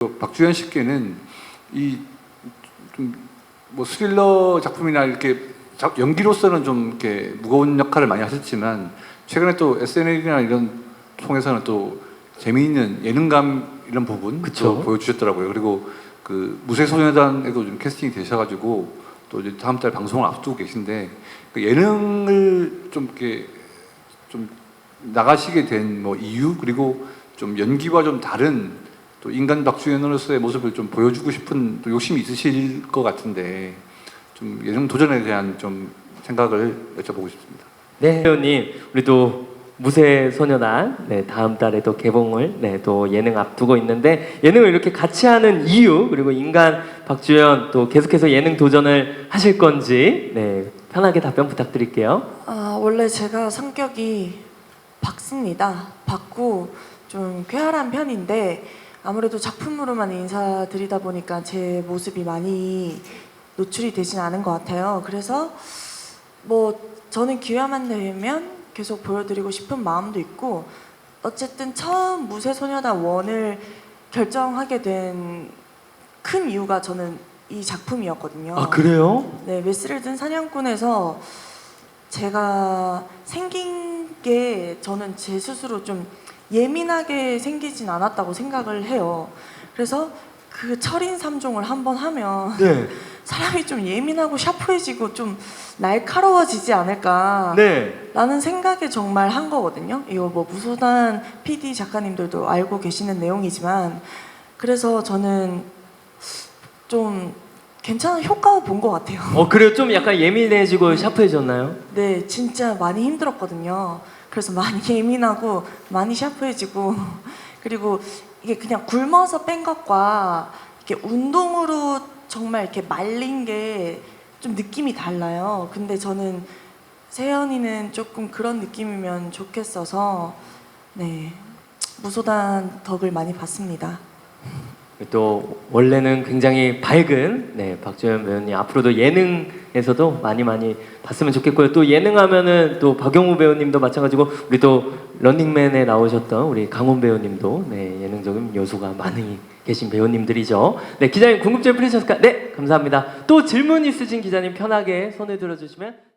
그 박주현 씨께는 이 좀 뭐 스릴러 작품이나 이렇게 작- 연기로서는 좀 이렇게 무거운 역할을 많이 하셨지만 최근에 또 SNL이나 이런 통해서는 또 재미있는 예능감 이런 부분 그쵸. 또 보여주셨더라고요. 그리고 그 무쇠소녀단에도 좀 캐스팅이 되셔가지고 또 이제 다음 달 방송을 앞두고 계신데 그 예능을 좀 이렇게 좀 나가시게 된 뭐 이유 그리고 좀 연기와 좀 다른 또 인간 박주현으로서의 모습을 좀 보여주고 싶은 또 욕심이 있으실 것 같은데 좀 예능 도전에 대한 좀 생각을 여쭤보고 싶습니다. 네, 회원님, 우리 또 무쇠 소녀단 네, 다음 달에 또 개봉을 네, 또 예능 앞두고 있는데 예능을 이렇게 같이 하는 이유 그리고 인간 박주현 또 계속해서 예능 도전을 하실 건지 네, 편하게 답변 부탁드릴게요. 아, 원래 제가 성격이 박습니다. 박고 좀 쾌활한 편인데 아무래도 작품으로만 인사드리다 보니까 제 모습이 많이 노출이 되진 않은 것 같아요. 그래서 뭐 저는 기회만 되면 계속 보여드리고 싶은 마음도 있고 어쨌든 처음 무쇠소녀단 원을 결정하게 된 큰 이유가 저는 이 작품이었거든요. 아 그래요? 네, 메스를 든 사냥꾼에서 제가 생긴 게 저는 제 스스로 좀 예민하게 생기진 않았다고 생각을 해요. 그래서 그 철인 삼종을 한번 하면 네, 사람이 좀 예민하고 샤프해지고 좀 날카로워지지 않을까 네. 라는 생각에 정말 한 거거든요. 이거 뭐 무소단 PD 작가님들도 알고 계시는 내용이지만 그래서 저는 좀 괜찮은 효과を본 것 같아요. 어 그래요? 좀 약간 예민해지고 샤프해졌나요? 네, 진짜 많이 힘들었거든요. 그래서 많이 예민하고 많이 샤프해지고 그리고 이게 그냥 굶어서 뺀 것과 이렇게 운동으로 정말 이렇게 말린 게 좀 느낌이 달라요. 근데 저는 세연이는 조금 그런 느낌이면 좋겠어서 네 무소단 덕을 많이 봤습니다. 또 원래는 굉장히 밝은 네, 박주현 배우님 앞으로도 예능에서도 많이 많이 봤으면 좋겠고요. 또 예능하면은 또 박영우 배우님도 마찬가지고 우리 또 런닝맨에 나오셨던 우리 강원 배우님도 네, 예능적인 요소가 많이 계신 배우님들이죠. 네, 기자님 궁금증 풀리셨을까? 네, 감사합니다. 또 질문 있으신 기자님 편하게 손을 들어주시면